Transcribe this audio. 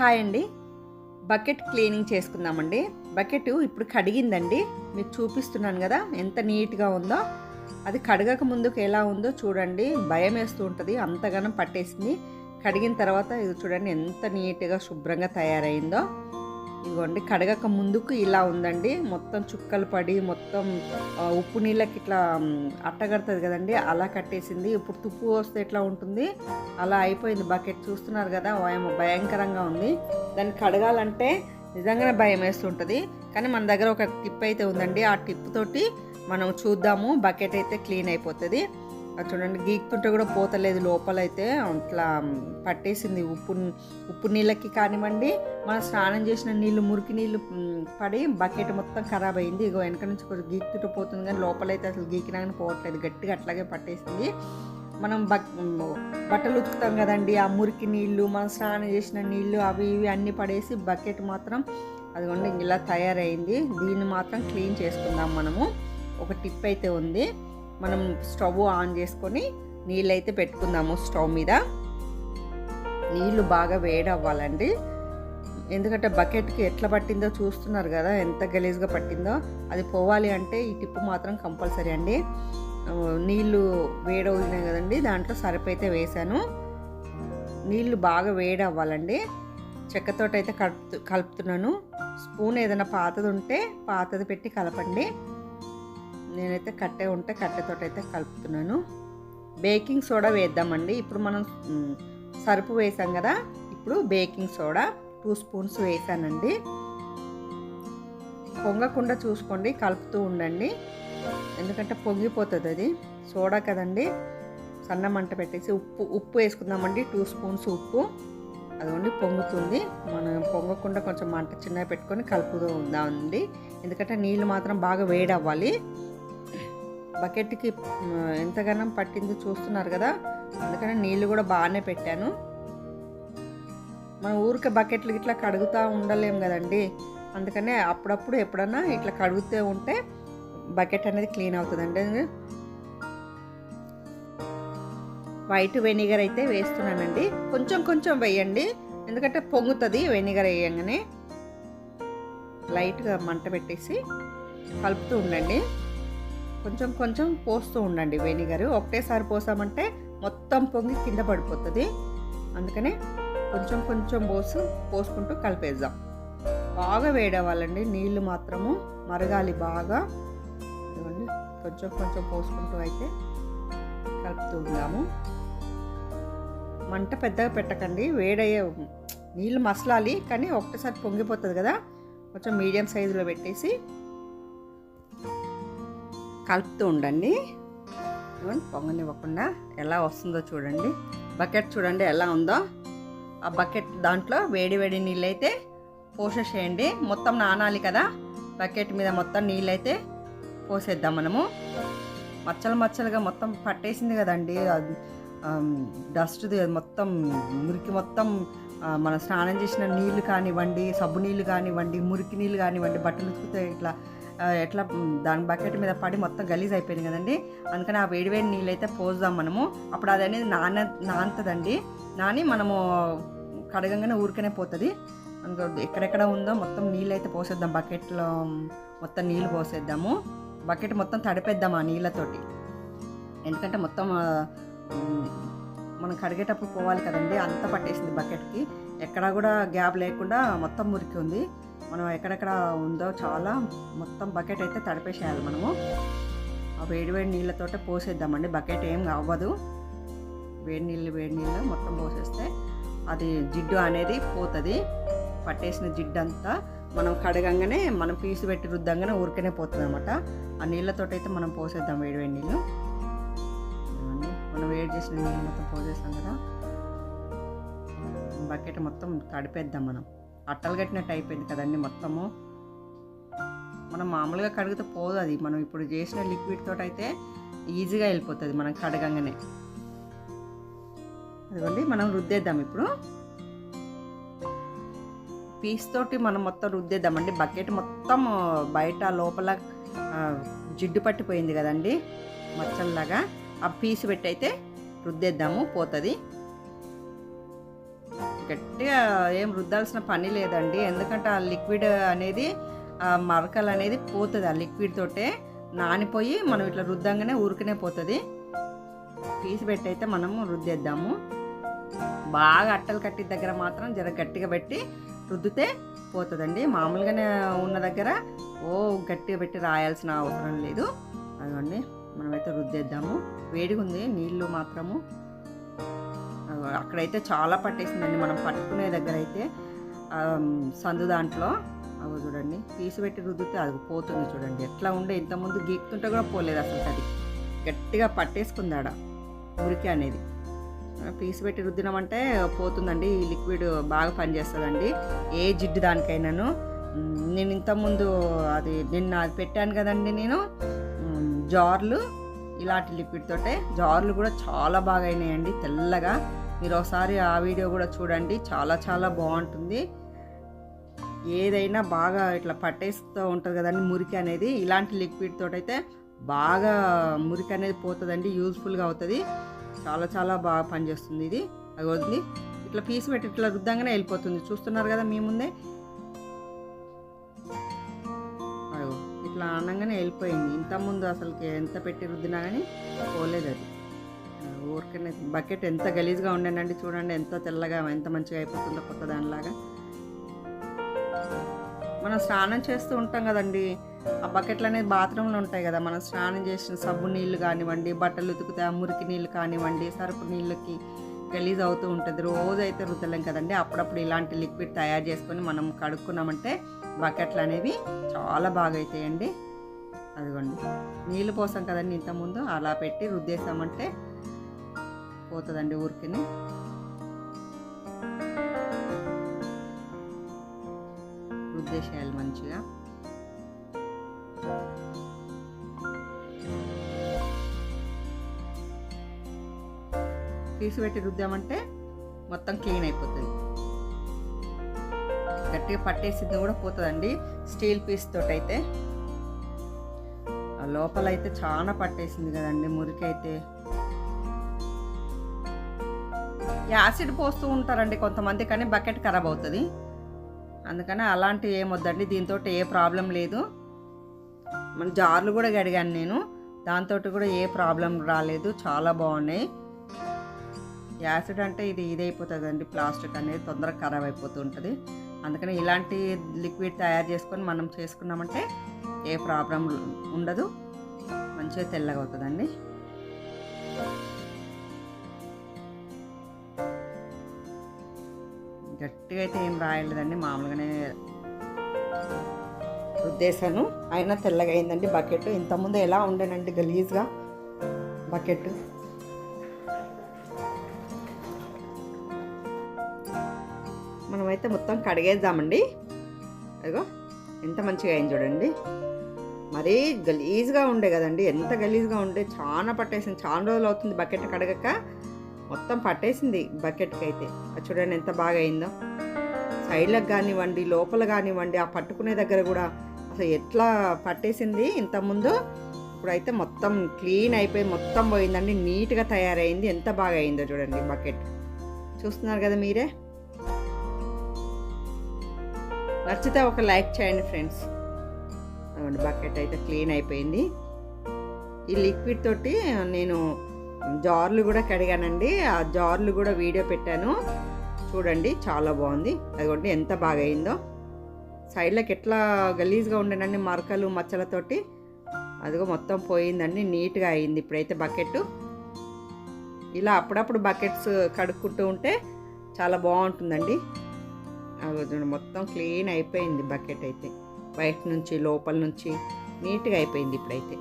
Hi అండి. Bucket cleaning చేసుకుందామండి. Bucket ఇప్పుడు కడిగిందండి. మీకు చూపిస్తున్నాను కదా ఎంత నీట్గా ఉందో. అది కడగక ముందుకు ఎలా ఉందో చూడండి. భయం వేస్తూ ఉంటుంది అంతగానం పట్టేసింది. కడిగిన తర్వాత ఇది చూడండి ఎంత నీట్గా శుభ్రంగా తయారైందో. ఇదిగోండి కడగక ముందుకు ఇలా ఉందండి. మొత్తం చుక్కలు పడి మొత్తం ఉప్పు నీళ్ళకి ఇట్లా అట్టగడుతుంది కదండి. అలా కట్టేసింది. ఇప్పుడు తుప్పు వస్తే ఎట్లా ఉంటుంది? అలా అయిపోయింది బకెట్. చూస్తున్నారు కదా వాయమ్మ భయంకరంగా ఉంది. దాన్ని కడగాలంటే నిజంగానే భయం వేస్తుంటుంది. కానీ మన దగ్గర ఒక టిప్ అయితే ఉందండి. ఆ టిప్ తోటి మనం చూద్దాము బకెట్ అయితే క్లీన్ అయిపోతుంది. అది చూడండి గీక్తుంటే కూడా పోతలేదు. లోపలైతే అట్లా పట్టేసింది ఉప్పు ఉప్పు నీళ్ళకి కానివ్వండి మనం స్నానం చేసిన నీళ్ళు మురికి నీళ్ళు పడి బకెట్ మొత్తం ఖరాబ్ అయింది. ఇగో వెనక నుంచి కొంచెం గీక్తుంటే పోతుంది కానీ లోపలైతే అసలు గీకినా కానీ పోవట్లేదు. గట్టిగా అట్లాగే పట్టేసింది. మనం బ బట్టలు ఉతుకుతాం కదండి ఆ మురికి నీళ్ళు మనం స్నానం చేసిన నీళ్ళు అవి ఇవి అన్నీ పడేసి బకెట్ మాత్రం అదిగోండి ఇలా తయారైంది. దీన్ని మాత్రం క్లీన్ చేసుకుందాం మనము. ఒక టిప్ అయితే ఉంది. మనం స్టవ్ ఆన్ చేసుకొని నీళ్ళు అయితే పెట్టుకుందాము స్టవ్ మీద. నీళ్ళు బాగా వేడి అవ్వాలండి ఎందుకంటే బకెట్కి ఎట్లా పట్టిందో చూస్తున్నారు కదా ఎంత గలీజ్గా పట్టిందో. అది పోవాలి అంటే ఈ టిప్పు మాత్రం కంపల్సరీ అండి. నీళ్ళు వేడవుతున్నాయి కదండి దాంట్లో సరిపైతే వేసాను నీళ్ళు బాగా వేడి అవ్వాలండి చెక్కతోటి అయితే కలుపుతు కలుపుతున్నాను. స్పూన్ ఏదైనా పాతది ఉంటే పాతది పెట్టి కలపండి. నేనైతే కట్టె ఉంటే కట్టెతో అయితే కలుపుతున్నాను. బేకింగ్ సోడా వేద్దామండి. ఇప్పుడు మనం సరుపు వేసాం కదా ఇప్పుడు బేకింగ్ సోడా టూ స్పూన్స్ వేసానండి. పొంగకుండా చూసుకోండి కలుపుతూ ఉండండి. ఎందుకంటే పొంగిపోతుంది అది. సోడా కదండి. సన్న మంట పెట్టేసి ఉప్పు ఉప్పు వేసుకుందామండి. టూ స్పూన్స్ ఉప్పు. అదొండి పొంగుతుంది. మనం పొంగకుండా కొంచెం మంట చిన్నగా పెట్టుకొని కలుపుతూ ఉందామండి. ఎందుకంటే నీళ్ళు మాత్రం బాగా వేడవ్వాలి. బకెట్కి మ్, ఎంతగానో పట్టింది చూస్తున్నారు కదా అందుకని నీళ్ళు కూడా బాగానే పెట్టాను. మనం ఊరికే బకెట్లు ఇట్లా కడుగుతూ ఉండలేం కదండి. అందుకనే అప్పుడప్పుడు ఎప్పుడన్నా ఇట్లా కడుగుతూ ఉంటే బకెట్ అనేది క్లీన్ అవుతుందండి. వైట్ వెనిగర్ అయితే వేస్తున్నానండి. కొంచెం కొంచెం వేయండి. ఎందుకంటే పొంగుతుంది వెనిగర్ వేయంగానే. లైట్గా మంట పెట్టేసి కలుపుతూ ఉండండి. కొంచెం కొంచెం పోస్తూ ఉండండి వెనిగర్ ఒకటేసారి పోసామంటే మొత్తం పొంగి కింద పడిపోతుంది. అందుకనే కొంచెం కొంచెం పోసు పోసుకుంటూ కలిపేద్దాం. బాగా వేడవ్వాలండి. నీళ్ళు మాత్రము మరగాలి బాగా. కొంచెం కొంచెం పోసుకుంటూ అయితే కలుపుతూ ఉందాము. మంట పెద్దగా పెట్టకండి. వేడయ్యే నీళ్ళు మసలాలి కానీ ఒకటేసారి పొంగిపోతుంది కదా. కొంచెం మీడియం సైజులో పెట్టేసి కలుపుతూ ఉండండి. పొంగనివ్వకుండా ఎలా వస్తుందో చూడండి. బకెట్ చూడండి ఎలా ఉందో. ఆ బకెట్ దాంట్లో వేడి వేడి నీళ్ళు అయితే పోసేసేయండి మొత్తం నానాలి కదా. బకెట్ మీద మొత్తం నీళ్ళు అయితే పోసేద్దాం మనము. మచ్చలు మచ్చలుగా మొత్తం పట్టేసింది కదండి. డస్ట్ది మొత్తం మురికి మొత్తం మన మనం స్నానం చేసిన నీళ్ళు కానివ్వండి సబ్బు నీళ్ళు కానివ్వండి మురికి నీళ్ళు కానివ్వండి బట్టలు ఉతికితే ఇట్లా ఎట్లా దాని బకెట్ మీద పడి మొత్తం గలీజ్ అయిపోయింది కదండి. అందుకని ఆ వేడివేడి నీళ్ళు అయితే పోద్దాం మనము. అప్పుడు అది అనేది నాన నానుతుందండి. నాని మనము కడగంగానే ఊరికనే పోతుంది. ఎక్కడెక్కడ ఉందో మొత్తం నీళ్ళు అయితే పోసేద్దాం. బకెట్లో మొత్తం నీళ్ళు పోసేద్దాము. బకెట్ మొత్తం తడిపేద్దాం ఆ నీళ్ళతోటి. ఎందుకంటే మొత్తం మనం కడిగేటప్పుడు పోవాలి కదండి. అంత పట్టేసింది బకెట్కి. ఎక్కడా కూడా గ్యాప్ లేకుండా మొత్తం మురికి ఉంది. మనం ఎక్కడెక్కడ ఉందో చాలా మొత్తం బకెట్ అయితే తడిపేసేయాలి మనము. ఆ వేడివేడి నీళ్ళతో పోసేద్దామండి. బకెట్ ఏం అవ్వదు. వేడి నీళ్ళు వేడి నీళ్ళు మొత్తం పోసేస్తే అది జిడ్డు అనేది పోతుంది. పట్టేసిన జిడ్డు అంతా మనం కడగంగానే మనం పీసు పెట్టి రుద్దంగానే ఊరికనే పోతుంది అనమాట ఆ నీళ్ళతోటి అయితే మనం పోసేద్దాం వేడి వేడి నీళ్ళు. మనం వేడి చేసిన నీళ్ళు మొత్తం పోసేస్తాం కదా. బకెట్ మొత్తం తడిపేద్దాం మనం. అట్టలు కట్టినట్టు అయిపోయింది కదండి మొత్తము. మనం మామూలుగా కడిగితే పోదు అది. మనం ఇప్పుడు చేసిన లిక్విడ్ తోటి అయితే ఈజీగా వెళ్ళిపోతుంది మనం కడగంగానే. అదిగోండి మనం రుద్దేద్దాం ఇప్పుడు. పీస్ తోటి మనం మొత్తం రుద్దేద్దామండి బకెట్ మొత్తం బయట లోపల జిడ్డు పట్టిపోయింది కదండి. మచ్చల్లాగా ఆ పీస్ పెట్టి అయితే రుద్దేద్దాము పోతుంది. గట్టిగా ఏం రుద్దాల్సిన పని లేదండి. ఎందుకంటే ఆ లిక్విడ్ అనేది మరకలు అనేది పోతుంది ఆ లిక్విడ్ తోటే నానిపోయి మనం ఇట్లా రుద్దంగానే ఊరికనే పోతుంది. పీసి పెట్టి అయితే మనము రుద్దేద్దాము. బాగా అట్టలు కట్టి దగ్గర మాత్రం జర గట్టిగా పెట్టి రుద్దితే పోతుందండి. మామూలుగానే ఉన్న దగ్గర ఓ గట్టిగా పెట్టి రాయాల్సిన అవసరం లేదు. అదండి మనమైతే రుద్దేద్దాము. వేడిగా ఉంది నీళ్ళు మాత్రము అక్కడైతే చాలా పట్టేసిందండి. మనం పట్టుకునే దగ్గర అయితే సందు దాంట్లో. అవి చూడండి పీసు పెట్టి రుద్దితే అది పోతుంది చూడండి. ఎట్లా ఉండే ఇంతకుముందు గీక్తుంటే కూడా పోలేదు అసలు అది. గట్టిగా పట్టేసుకుంది ఆడ మురికి అనేది. పీసు పెట్టి రుద్దినామంటే పోతుందండి. ఈ లిక్విడ్ బాగా పనిచేస్తుందండి. ఏ జిడ్డు దానికైనాను. నేను ఇంతకుముందు అది నిన్న అది పెట్టాను కదండి నేను. జార్లు ఇలాంటి లిక్విడ్ తోటే జార్లు కూడా చాలా బాగా అయినాయండి తెల్లగా. మీరు ఒకసారి ఆ వీడియో కూడా చూడండి. చాలా చాలా బాగుంటుంది. ఏదైనా బాగా ఇట్లా పట్టేస్తూ ఉంటుంది కదండి మురికి అనేది. ఇలాంటి లిక్విడ్ తోటైతే బాగా మురికి అనేది పోతుందండి యూజ్ఫుల్గా అవుతుంది. చాలా చాలా బాగా పనిచేస్తుంది ఇది. అది వదిలి ఇట్లా పీస్ పెట్టి ఇట్లా రుద్దంగానే వెళ్ళిపోతుంది. చూస్తున్నారు కదా మీ ముందే? ఇట్లా అనగానే వెళ్ళిపోయింది. ఇంతకుముందు అసలుకి ఎంత పెట్టి రుద్దినా కానీ పోలేదు అది ఊరికనే బకెట్ ఎంత గలీజ్గా ఉండేనండి చూడండి ఎంత తెల్లగా ఎంత మంచిగా అయిపోతుందో కొత్త దానిలాగా. మనం స్నానం చేస్తూ ఉంటాం కదండి ఆ బకెట్లు అనేది బాత్రూంలో ఉంటాయి కదా మనం స్నానం చేసిన సబ్బు నీళ్ళు కానివ్వండి బట్టలు ఉతికితే మురికి నీళ్ళు కానివ్వండి సరుపు నీళ్ళకి గలీజ్ అవుతూ ఉంటుంది. రోజు అయితే రుద్దలేం కదండి అప్పుడప్పుడు ఇలాంటి లిక్విడ్ తయారు చేసుకొని మనం కడుక్కున్నామంటే బకెట్లు అనేవి చాలా బాగా అవుతాయండి అదిగోండి నీళ్ళు పోసాం కదండి ఇంతకుముందు అలా పెట్టి రుద్దేసామంటే పోతుందండి ఊరికిని. రుద్దేసేయాలి మంచిగా. పీసు పెట్టి రుద్దామంటే మొత్తం క్లీన్ అయిపోతుంది. గట్టిగా పట్టేసింది కూడా పోతుందండి. స్టీల్ పీస్ తోటి అయితే ఆ లోపల అయితే చాలా పట్టేసింది కదండి మురికి అయితే యాసిడ్ పోస్తూ ఉంటారండి కొంతమంది కానీ బకెట్ ఖరాబ్ అవుతుంది. అందుకని అలాంటివి ఏమొద్దండి దీంతో ఏ ప్రాబ్లం లేదు. మన జార్లు కూడా గడిగాను నేను దాంతో కూడా ఏ ప్రాబ్లం రాలేదు చాలా బాగున్నాయి. యాసిడ్ అంటే ఇది ఇదైపోతుందండి ప్లాస్టిక్ అనేది తొందరగా ఖరాబ్ అయిపోతూ ఉంటుంది. అందుకని ఇలాంటి లిక్విడ్ తయారు చేసుకొని మనం చేసుకున్నామంటే ఏ ప్రాబ్లం ఉండదు మంచిగా తెల్లగా అవుతుందండి. గట్టిగా అయితే ఏం రాయలేదండి మామూలుగానే రుద్దేశాను. అయినా తెల్లగా అయిందండి బకెట్. ఇంతకుముందు ఎలా ఉండేనండి గలీజ్గా బకెట్? మనమైతే మొత్తం కడిగేద్దామండి. అదిగో ఎంత మంచిగా అయింది చూడండి. మరీ గలీజ్గా ఉండే కదండి ఎంత గలీజ్గా ఉండే చాలా పట్టేసింది. చాలా రోజులు అవుతుంది బకెట్ కడగక. మొత్తం పట్టేసింది బకెట్కి అయితే అది చూడండి ఎంత బాగా అయిందో సైడ్లకు కానివ్వండి లోపల కానివ్వండి ఆ పట్టుకునే దగ్గర కూడా అసలు ఎట్లా పట్టేసింది ఇంతకుముందు? ఇప్పుడైతే మొత్తం క్లీన్ అయిపోయి మొత్తం పోయిందండి నీట్గా తయారైంది. ఎంత బాగా అయిందో చూడండి బకెట్. చూస్తున్నారు కదా మీరే? నచ్చితే ఒక లైక్ చేయండి ఫ్రెండ్స్. అదిగోండి బకెట్ అయితే క్లీన్ అయిపోయింది. ఈ లిక్విడ్ తోటి నేను జార్లు కూడా కడిగానండి. ఆ జార్లు కూడా వీడియో పెట్టాను. చూడండి చాలా బాగుంది. అదిగోండి ఎంత బాగా అయిందో సైడ్లకు ఎట్లా గలీజ్గా ఉండేనండి మరకలు మచ్చలతోటి. అదిగో మొత్తం పోయిందండి నీట్గా అయింది ఇప్పుడైతే బకెట్. ఇలా అప్పుడప్పుడు బకెట్స్ కడుక్కుంటూ ఉంటే చాలా బాగుంటుందండి. మొత్తం క్లీన్ అయిపోయింది బకెట్ అయితే. బయట నుంచి లోపల నుంచి నీట్గా అయిపోయింది ఇప్పుడైతే.